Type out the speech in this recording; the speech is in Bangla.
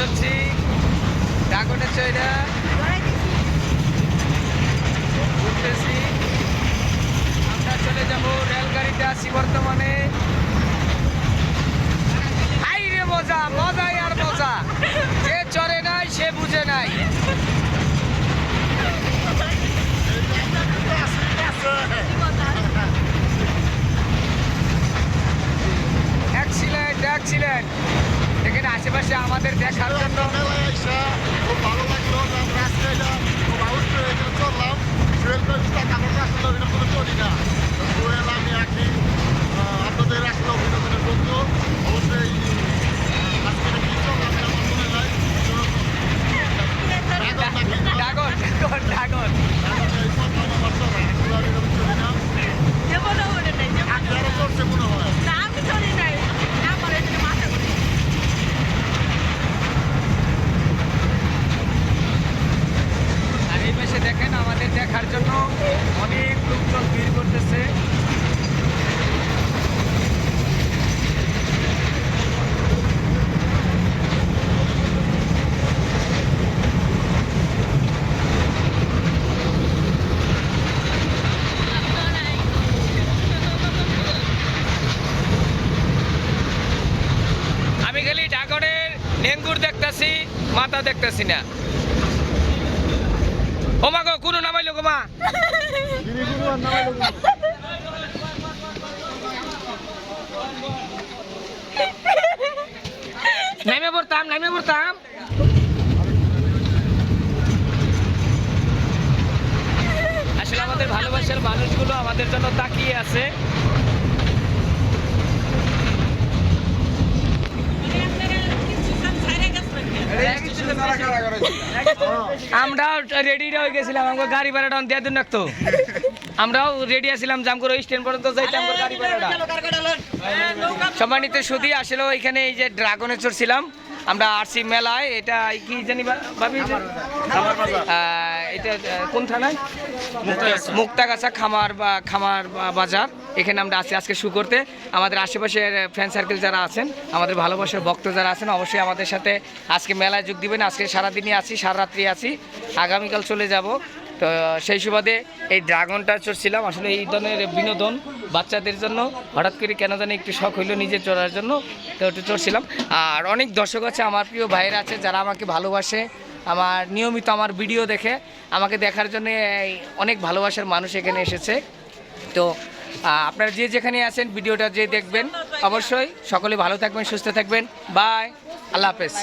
ঘুরতেছি। আমরা চলে যাব রেলগাড়িতে আছি বর্তমানে। রে মজা, মজাই আর মজা। যে চড়ে নাই, সে বুঝে নাই। অ্যাক্সিলেন্ট অ্যাক্সিলেন্ট এখানে আশেপাশে আমাদের দেখার জন্য মেলায় আইসা খুব ভালো লাগল যে আমরা আজকে এটা খুব আউট এখানে চললাম সুয়েল কবিতা কাপড় আসলে অভিনয় করে চলি না তো সুয়েল আমি আঁকি আপনাদের আসলে অভিনন্দনের বন্ধু অবশ্যই আহ, আজকে এটা কি চললাম এটা আমার মনে নাই তো, ড্রাগন নাকি? ড্রাগন ড্রাগন ড্রাগন ড্রাগন এই প্রথম আমার চলা, আসলে আমি এরকম চলি না। আপনারা চলছে মনে হয়। পাশে দেখেন আমাদের দেখার জন্য অনেক লোকজন ভিড় করতেছে। আমি খালি ডাগরের ডেঙ্গুর দেখতাছি, মাথা দেখতাছি না। ও মা কোনো নামাইলো গো মা? নাইমে পড়তাম নাইমে পড়তাম। আসলে আমাদের ভালোবাসার মানুষগুলো আমাদের জন্য তাকিয়ে আছে। আমরাও রেডি হয়ে গেছিলাম আমাকে গাড়ি ভাড়াটা দিয়ে দিন রাখতো আমরাও রেডি আছিলাম জাম ওই স্ট্যান্ড পর্যন্ত যাইতাম গাড়ি ভাড়াটা। সম্মানিত শুধু আসলে এখানে এই যে ড্রাগনে চড়ছিলাম। আমরা আরসি মেলায় এটা কি জানি ভাবি এটা কোন থানায়? মুক্তাগাছা। খামার বা খামার বাজার। এখানে আমরা আছি আজকে শু করতে আমাদের আশেপাশের ফ্রেন্ড সার্কেল যারা আছেন আমাদের ভালোবাসার ভক্ত যারা আছেন অবশ্যই আমাদের সাথে আজকে মেলায় যোগ দিবেন। আজকে সারাদিনই আছি সারা রাত্রি আছি। আগামীকাল চলে যাব। তো সেই সুবাদে এই ড্রাগনটা চড়ছিলাম। আসলে এই ধরনের বিনোদন বাচ্চাদের জন্য হঠাৎ করে কেন জানি একটু শখ হইল নিজে চড়ার জন্য তো একটু চড়ছিলাম। আর অনেক দর্শক আছে আমার প্রিয় ভাইয়েরা আছে যারা আমাকে ভালোবাসে। আমার নিয়মিত আমার ভিডিও দেখে আমাকে দেখার জন্য অনেক ভালোবাসার মানুষ এখানে এসেছে। তো আপনারা যে যেখানে আছেন ভিডিওটা যে দেখবেন, অবশ্যই সকলে ভালো থাকবেন, সুস্থ থাকবেন। বাই, আল্লাহ হাফেজ।